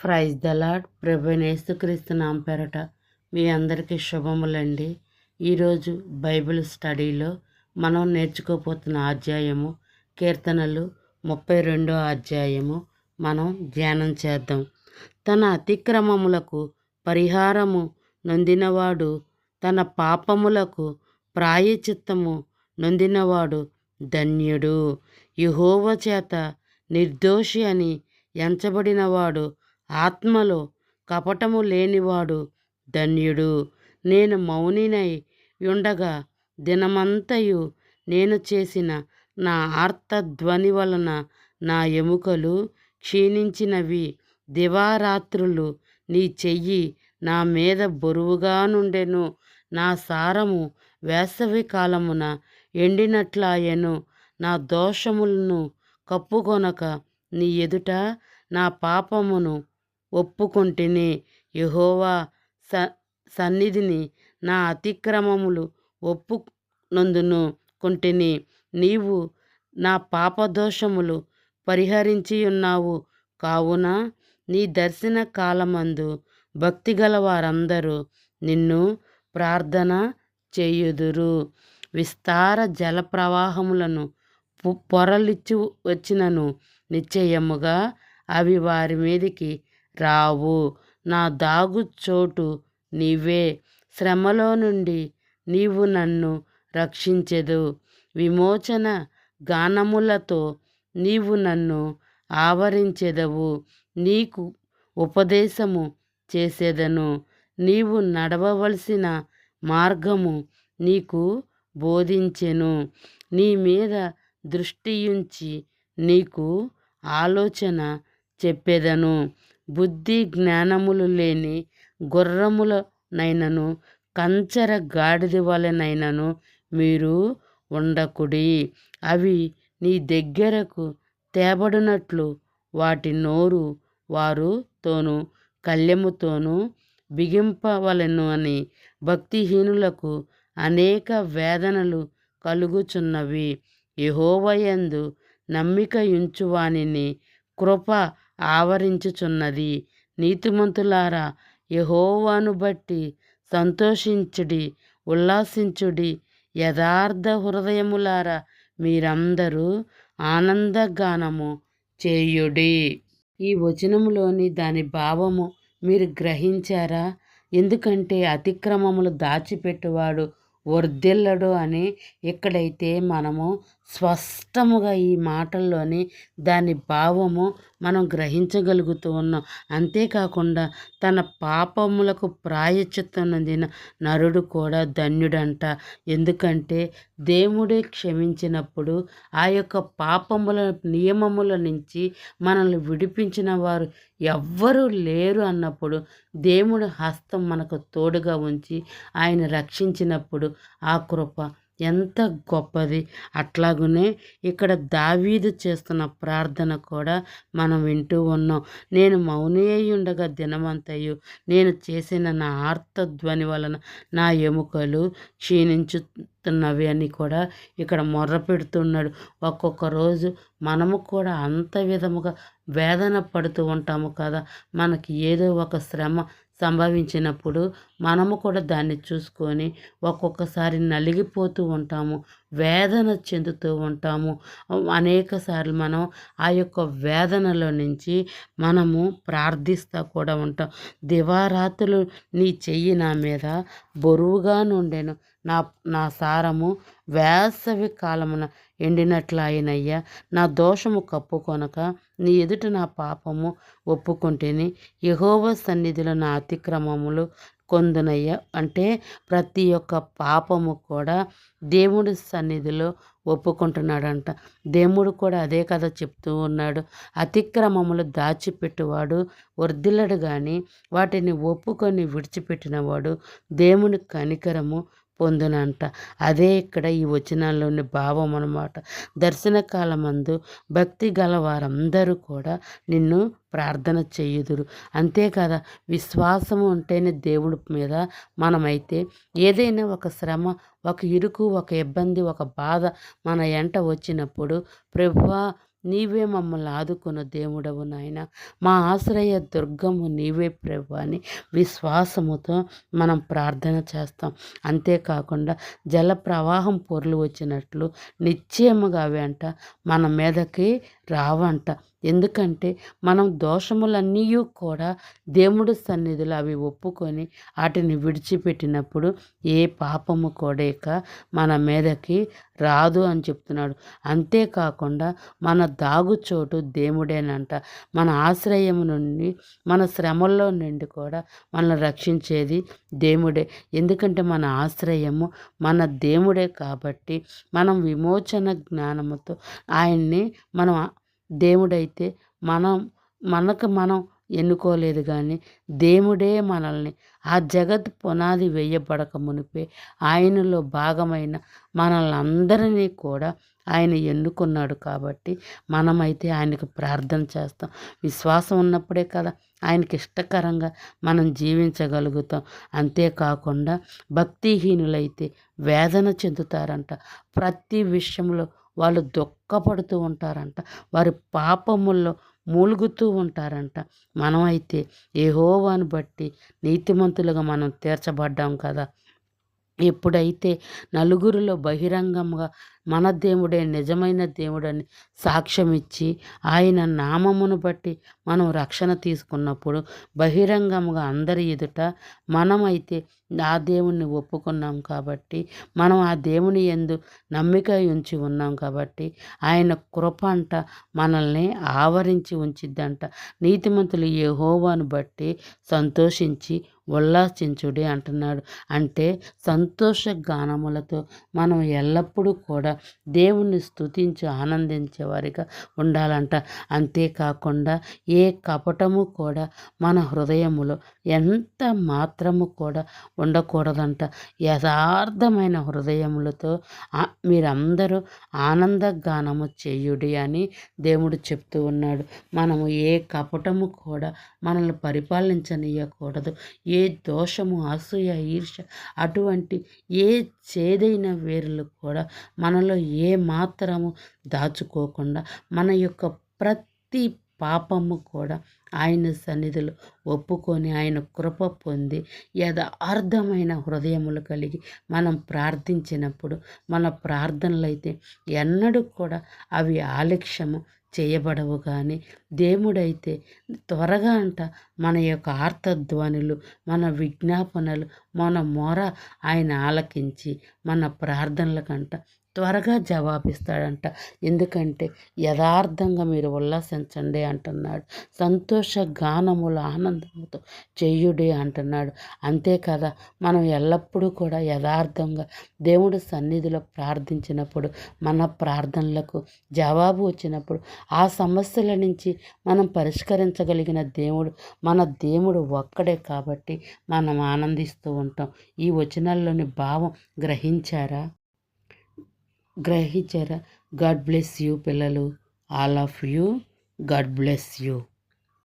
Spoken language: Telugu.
ప్రైజ్ ద లాడ్ ప్రభునేసుక్రీస్తు నామ నాంపేరట మీ అందరికీ శుభములండి. ఈరోజు బైబిల్ స్టడీలో మనం నేర్చుకోపోతున్న అధ్యాయము కీర్తనలు ముప్పై రెండో అధ్యాయము మనం ధ్యానం చేద్దాం. తన అతిక్రమములకు పరిహారము నొందినవాడు తన పాపములకు ప్రాయచిత్తము నొందినవాడు ధన్యుడు. యహోవ చేత నిర్దోషి అని ఎంచబడినవాడు ఆత్మలో కపటము లేనివాడు ధన్యుడు. నేను మౌనినై ఉండగా దినమంతయు నేను చేసిన నా ఆర్తధ్వని వలన నా ఎముకలు క్షీణించినవి. దివారాత్రులు నీ చెయ్యి నా మీద బరువుగా నుండెను. నా సారము వేసవి కాలమున ఎండినట్లాయెను. నా దోషములను కప్పుకొనక నీ ఎదుట నా పాపమును ఒప్పుకొంటిని. యహోవా స సన్నిధిని నా అతిక్రమములు ఒప్పునందును కొంటిని నీవు నా పాపదోషములు పరిహరించి ఉన్నావు కావున నీ దర్శన కాలమందు భక్తి గల వారందరూ నిన్ను ప్రార్థన చేయుదురు. విస్తార జల ప్రవాహములను పొరలిచ్చి వచ్చినను. నిశ్చయముగా అవి వారి మీదికి రావు. నా దాగు చోటు నీవే. శ్రమలో నుండి నీవు నన్ను రక్షించెదు. విమోచన గానములతో నీవు నన్ను ఆవరించెదవు. నీకు ఉపదేశము చేసేదను. నీవు నడవవలసిన మార్గము నీకు బోధించెను. నీ మీద దృష్టియుంచి నీకు ఆలోచన చెప్పేదను. బుద్ధి జ్ఞానములు లేని గుర్రములనైనను కంచర గాడిద వలనైనను మీరు ఉండకుడి. అవి నీ దగ్గరకు తేబడినట్లు వాటి నోరు వారుతోనూ తోను బిగింపవలను బిగింపవలెను అని భక్తిహీనులకు అనేక వేదనలు కలుగుచున్నవి. యహోవయందు నమ్మిక యుంచువానిని కృప ఆవరించుచున్నది. నీతిమంతులారా యహోవాను బట్టి సంతోషించుడి ఉల్లాసించుడి యథార్థ హృదయములారా మీరందరూ ఆనందగానము చేయుడి. ఈ వచనములోని దాని భావము మీరు గ్రహించారా? ఎందుకంటే అతిక్రమములు దాచిపెట్టువాడు వర్ధిల్లడు అని ఇక్కడైతే మనము స్పష్టముగా ఈ మాటల్లోని దాని భావము మనం గ్రహించగలుగుతూ ఉన్నాం. అంతేకాకుండా తన పాపములకు ప్రాయచిత్తం అందిన నరుడు కూడా ధన్యుడంట. ఎందుకంటే దేవుడే క్షమించినప్పుడు ఆ యొక్క పాపముల నియమముల నుంచి మనల్ని విడిపించిన వారు ఎవ్వరూ లేరు అన్నప్పుడు దేవుడు హస్తం మనకు తోడుగా ఉంచి ఆయన రక్షించినప్పుడు ఆ కృప ఎంత గొప్పది. అట్లాగునే ఇక్కడ దావీదు చేస్తున్న ప్రార్థన కూడా మనం వింటూ ఉన్నాం. నేను మౌని ఉండగా దినమంతయు నేను చేసిన నా ఆర్తధ్వని వలన నా ఎముకలు క్షీణించుతున్నవి అని కూడా ఇక్కడ మొర్ర పెడుతున్నాడు. ఒక్కొక్క రోజు మనము కూడా అంత విధముగా వేదన పడుతూ ఉంటాము కదా. మనకి ఏదో ఒక శ్రమ సంభవించినప్పుడు మనము కూడా దాన్ని చూసుకొని ఒక్కొక్కసారి నలిగిపోతూ ఉంటాము. వేదన చెందుతూ ఉంటాము. అనేక సార్లు మనం ఆ యొక్క వేదనలో నుంచి మనము ప్రార్థిస్తూ కూడా ఉంటాం. దివారాత్రులు నీ చెయ్యి నా మీద బరువుగా నుండెను. నా నా సారము వేసవి కాలమున ఎండినట్లు అయినయ్యా నా దోషము కప్పుకొనక నీ ఎదుట నా పాపము ఒప్పుకుంటేని యహోవ సన్నిధిలో నా అతిక్రమములు కొందునయ్య. అంటే ప్రతి ఒక్క పాపము కూడా దేవుడి సన్నిధిలో ఒప్పుకుంటున్నాడంట. దేవుడు కూడా అదే కథ చెప్తూ ఉన్నాడు. అతిక్రమములు దాచిపెట్టువాడు వర్ధిల్లడు కానీ వాటిని ఒప్పుకొని విడిచిపెట్టినవాడు దేవుని కనికరము పొందునంట. అదే ఇక్కడ ఈ వచనాల్లోని భావం అనమాట దర్శనకాలమందు భక్తి గల వారందరూ కూడా నిన్ను ప్రార్థన చేయుదురు. అంతేకాదా విశ్వాసము ఉంటేనే దేవుడి మీద మనమైతే ఏదైనా ఒక శ్రమ ఒక ఇరుకు ఒక ఇబ్బంది ఒక బాధ మన ఎంట వచ్చినప్పుడు ప్రభువా నీవే మమ్మల్ని ఆదుకున్న దేవుడవు నాయన. మా ఆశ్రయ దుర్గము నీవే ప్రభు అని విశ్వాసముతో మనం ప్రార్థన చేస్తాం. అంతేకాకుండా జల ప్రవాహం పొర్లు వచ్చినట్లు నిశ్చయముగా వెంట మన మీదకి రావంట. ఎందుకంటే మనం దోషములన్నీ కూడా దేవుడి సన్నిధిలో అవి ఒప్పుకొని వాటిని విడిచిపెట్టినప్పుడు ఏ పాపము కూడాక మన మీదకి రాదు అని చెప్తున్నాడు. అంతేకాకుండా మన దాగుచోటు దేవుడేనంట. మన ఆశ్రయము నుండి మన శ్రమల్లో నుండి కూడా మనల్ని రక్షించేది దేవుడే. ఎందుకంటే మన ఆశ్రయము మన దేవుడే కాబట్టి మనం విమోచన జ్ఞానముతో ఆయన్ని మనం దేవుడైతే మనం మనకు మనం ఎన్నుకోలేదు కానీ దేవుడే మనల్ని ఆ జగత్ పునాది వేయబడక మునిపే ఆయనలో భాగమైన మనల్ని అందరినీ కూడా ఆయన ఎన్నుకున్నాడు కాబట్టి మనమైతే ఆయనకు ప్రార్థన చేస్తాం. విశ్వాసం ఉన్నప్పుడే కదా ఆయనకి ఇష్టకరంగా మనం జీవించగలుగుతాం. అంతేకాకుండా భక్తిహీనులైతే వేదన చెందుతారంట. ప్రతి విషయంలో వాళ్ళు దుఃఖపడుతూ ఉంటారంట. వారి పాపముల్లో మూలుగుతూ ఉంటారంట. మనమైతే ఏహోవాను బట్టి నీతిమంతులుగా మనం తీర్చబడ్డాం కదా. ఎప్పుడైతే నలుగురిలో బహిరంగంగా మన దేవుడే నిజమైన దేవుడని సాక్ష్యం ఇచ్చి ఆయన నామమును బట్టి మనం రక్షణ తీసుకున్నప్పుడు బహిరంగంగా అందరి ఎదుట మనమైతే ఆ దేవుణ్ణి ఒప్పుకున్నాం కాబట్టి మనం ఆ దేవుని ఎందు నమ్మిక ఉంచి ఉన్నాం కాబట్టి ఆయన కృప అంట మనల్ని ఆవరించి ఉంచిద్దంట. నీతిమంతులు ఏ హోవాను బట్టి సంతోషించి ఉల్లాసించుడి అంటున్నాడు. అంటే సంతోష గానములతో మనం ఎల్లప్పుడూ కూడా దేవుణ్ణి స్తుతించి ఆనందించేవారిగా ఉండాలంట. అంతేకాకుండా ఏ కపటము కూడా మన హృదయములో ఎంత మాత్రము కూడా ఉండకూడదంట. యథార్థమైన హృదయములతో మీరందరూ ఆనందగానము చేయుడి అని దేవుడు చెప్తూ ఉన్నాడు. మనము ఏ కపటము కూడా మనల్ని పరిపాలించనీయకూడదు. ఏ దోషము అసూయ ఈర్ష అటువంటి ఏ చేదైన వేరులు కూడా మనలో ఏ మాత్రము దాచుకోకుండా మన యొక్క ప్రతి పాపము కూడా ఆయన సన్నిధిలో ఒప్పుకొని ఆయన కృప పొంది యథార్థమైన హృదయములు కలిగి మనం ప్రార్థించినప్పుడు మన ప్రార్థనలు అయితే ఎన్నడూ కూడా అవి ఆలక్ష్యము చేయబడవు కానీ దేవుడైతే త్వరగా అంట మన యొక్క ఆర్తధ్వనులు మన విజ్ఞాపనలు మన మొర ఆయన ఆలకించి మన ప్రార్థనలకంట త్వరగా జవాబిస్తాడంట. ఎందుకంటే యథార్థంగా మీరు ఉల్లాసించండి అంటున్నాడు. సంతోష గానముల ఆనందముతో చెయ్యుడి అంటున్నాడు. అంతే కదా మనం ఎల్లప్పుడూ కూడా యథార్థంగా దేవుడి సన్నిధిలో ప్రార్థించినప్పుడు మన ప్రార్థనలకు జవాబు వచ్చినప్పుడు ఆ సమస్యల నుంచి మనం పరిష్కరించగలిగిన దేవుడు మన దేవుడు ఒక్కడే కాబట్టి మనం ఆనందిస్తూ ఉంటాం. ఈ వచనాల్లోని భావం గ్రహించారా? గ్రహించారా? గాడ్ బ్లెస్ యూ పిల్లలు. All of you. God bless you.